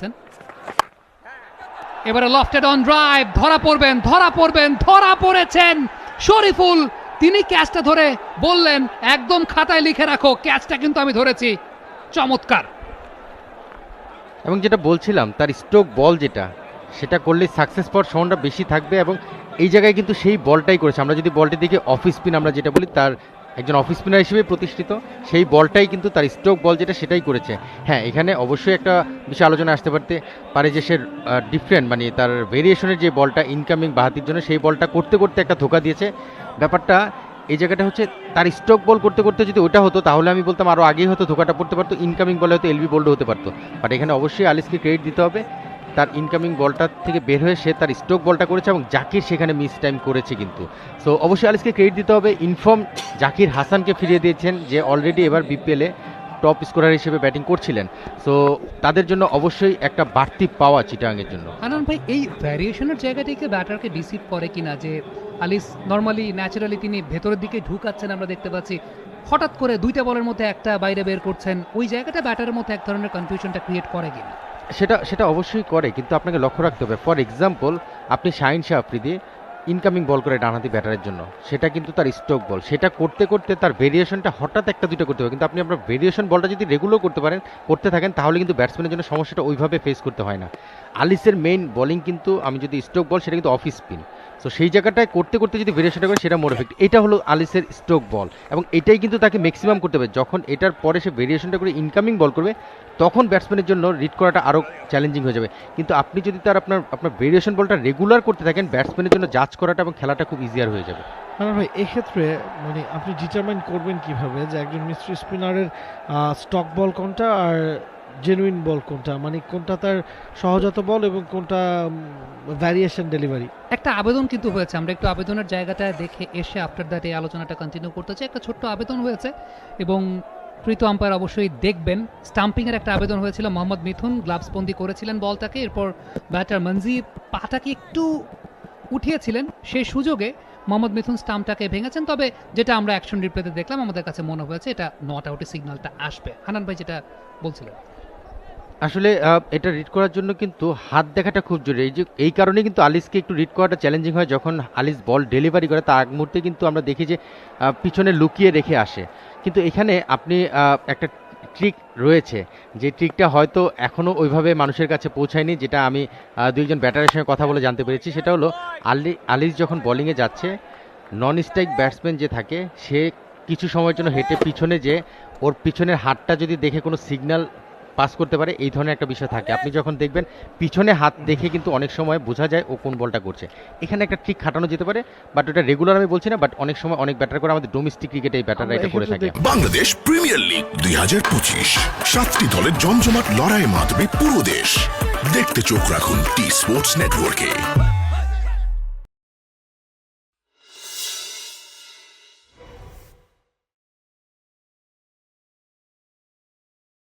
করেছেন এবারে lofted on drive ধরা পড়বেন ধরা পড়বেন, ধরা পড়েছেন। শরীফুল, তিনি ক্যাচটা ধরে বললেন, একদম খাতায় লিখে রাখো ক্যাচটা কিন্তু আমি ধরেছি। চমৎকার। এবং যেটা বলছিলাম, তার স্ট্রোক বল যেটা, সেটা করলে সাকসেস পাওয়ার সম্ভাবনা বেশি থাকবে এবং এই জায়গায় কিন্তু সেই বলটাই করেছে। আমরা যদি বলটি দেখি অফ স্পিন আমরা যেটা বলি, তার একজন অফ স্পিনার হিসেবে প্রতিষ্ঠিত, সেই বলটাই কিন্তু তার স্ট্রোক বল যেটা সেটাই করেছে। হ্যাঁ এখানে অবশ্যই একটা বিষয় আলোচনা আসতে পারতে পারে যে সে ডিফারেন্ট মানে তার ভেরিয়েশনের যে বলটা ইনকামিং বাহাতির জন্য সেই বলটা করতে করতে একটা ধোকা দিয়েছে। ব্যাপারটা এই জায়গাটা হচ্ছে তার স্ট্রোক বল করতে করতে যদি ওটা হতো তাহলে আমি বলতাম আরও আগেই হয়তো ধোকাটা পড়তে পারতো ইনকামিং বলে হয়তো এলবি বোল্ড হতে পারতো। বাট এখানে অবশ্যই আলিসকে ক্রেডিট দিতে হবে। তার ইনকামিং বলটার থেকে বের হয়ে সে তার স্ট্রোক বলটা করেছে এবং জাকির সেখানে মিস টাইম করেছে কিন্তু। সো অবশ্যই আলিসকে ক্রেডিট দিতে হবে। ইনফর্ম জাকির হাসানকে ফিরিয়ে দিয়েছেন যে অলরেডি এবার বিপিএলে টপ স্কোরার হিসেবে ব্যাটিং করছিলেন। সো তাদের জন্য অবশ্যই একটা বাড়তি পাওয়া চিটাংয়ের জন্য। আনন্দ ভাই, এই ভ্যারিয়েশনের জায়গাটিকে ব্যাটারকে ডিসিভ করে কিনা যে আলিস নর্মালি ন্যাচারালি তিনি ভেতরের দিকে ঢুকাচ্ছেন আমরা দেখতে পাচ্ছি। হঠাৎ করে দুইটা বলের মধ্যে একটা বাইরে বের করছেন। ওই জায়গাটা ব্যাটারের মধ্যে এক ধরনের কনফিউশনটা ক্রিয়েট করে কিনা? সেটা সেটা অবশ্যই করে, কিন্তু আপনাকে লক্ষ্য রাখতে হবে ফর এক্সাম্পল আপনি শাহিন শাহ আফ্রিদি ইনকামিং বল করে ডানহাতি ব্যাটারের জন্য, সেটা কিন্তু তার স্ট্রোক বল সেটা করতে করতে তার ভেরিয়েশনটা হঠাৎ একটা, দুটো করতে হবে, কিন্তু আপনি আপনার ভেরিয়েশন বলটা যদি রেগুলার করতে পারেন, করতে থাকেন, তাহলে কিন্তু ব্যাটসম্যানের জন্য সমস্যাটা ওইভাবে ফেস করতে হয় না। আলিসের মেইন বলিং কিন্তু, আমি যদি স্ট্রোক বল সেটা কিন্তু অফ স্পিন সো সেই জায়গাটায় করতে করতে যদি ভেরিয়েশনটা করে, সেটা মোর এফেক্ট এটা হলো আলিসের স্ট্রোক বল এবং এটাই কিন্তু তাকে ম্যাক্সিমাম করতে হবে। যখন এটার পরে সে ভেরিয়েশনটা করে ইনকামিং বল করবে, তখন ব্যাটসম্যানের জন্য রিড করাটা আরও চ্যালেঞ্জিং হয়ে যাবে। কিন্তু আপনি যদি তার আপনার আপনার ভেরিয়েশন বলটা রেগুলার করতে থাকেন ব্যাটসম্যানের জন্য জাজ করাটা এবং খেলাটা খুব ইজিয়ার হয়ে যাবে। হ্যাঁ ভাই, এক্ষেত্রে মানে আপনি ডিটারমাইন করবেন কীভাবে যে একজন মিস্ট্রি স্পিনারের স্টক বল কোনটা আর জেনুইন বল কোনটা? মানে কোনটা তার সহজাত বল এবং কোনটা ভ্যারিয়েশন ডেলিভারি একটা আবেদন কিন্তু হয়েছে। আমরা একটু আবেদনের জায়গাটা দেখে এসে আফটার দ্যাট এই আলোচনাটা কন্টিনিউ করতে চাই। একটা ছোট্ট আবেদন হয়েছে এবং প্রীত আম্পায়ার অবশ্যই দেখবেন। স্টাম্পিংয়ের একটা আবেদন হয়েছিল। মোহাম্মদ মিথুন গ্লাভস বন্দি করেছিলেন বলটাকে। এরপর ব্যাটার মঞ্জি পাটাকে একটু উঠিয়েছিলেন। সেই সুযোগে মোহাম্মদ মিথুন স্টাম্পটাকে ভেঙেছেন। তবে যেটা আমরা অ্যাকশন রিপ্লেতে দেখলাম, আমাদের কাছে মনে হয়েছে, এটা নট আউটের সিগন্যালটা আসবে। হানান ভাই যেটা বলছিলেন। আসলে এটা রিড করার জন্য কিন্তু হাত দেখাটা খুব জরুরি। এই যে, এই কারণে কিন্তু আলিসকে একটু রিড করাটা চ্যালেঞ্জিং হয় যখন আলিস বল ডেলিভারি করে তার আগ মুহূর্তে কিন্তু আমরা দেখি যে পিছনে লুকিয়ে রেখে আসে। কিন্তু এখানে আপনি একটা ট্রিক রয়েছে। যে ট্রিকটা হয়তো এখনও ওইভাবে মানুষের কাছে পৌঁছায়নি, যেটা আমি দুইজন ব্যাটারের সঙ্গে কথা বলে জানতে পেরেছি। সেটা হলো, আলি, আলিস যখন বোলিংয়ে যাচ্ছে নন স্ট্রাইক ব্যাটসম্যান যে থাকে, সে কিছু সময়ের জন্য হেঁটে পিছনে যে ওর পিছনের হাতটা যদি দেখে কোনো সিগন্যাল পাস করতে পারে, এই ধরনের একটা বিষয় থাকে। আপনি যখন দেখবেন, পিছনে হাত দেখে কিন্তু অনেক সময় বোঝা যায় ও কোন বলটা করছে। এখানে একটা ট্রিক খাটানো যেতে পারে বাট ওটা রেগুলার আমি বলছি না বাট অনেক সময় অনেক ব্যাটার করে আমাদের ডোমেস্টিক ক্রিকেটে এই ব্যাটাররা এটা করে থাকে। বাংলাদেশ প্রিমিয়ার লিগ দুই হাজার পঁচিশ। সাতটি দলের জমজমাট লড়াইয়ের মাধ্যমে পুরো দেশ। দেখতে চোখ রাখুন টি স্পোর্টস নেটওয়ার্কে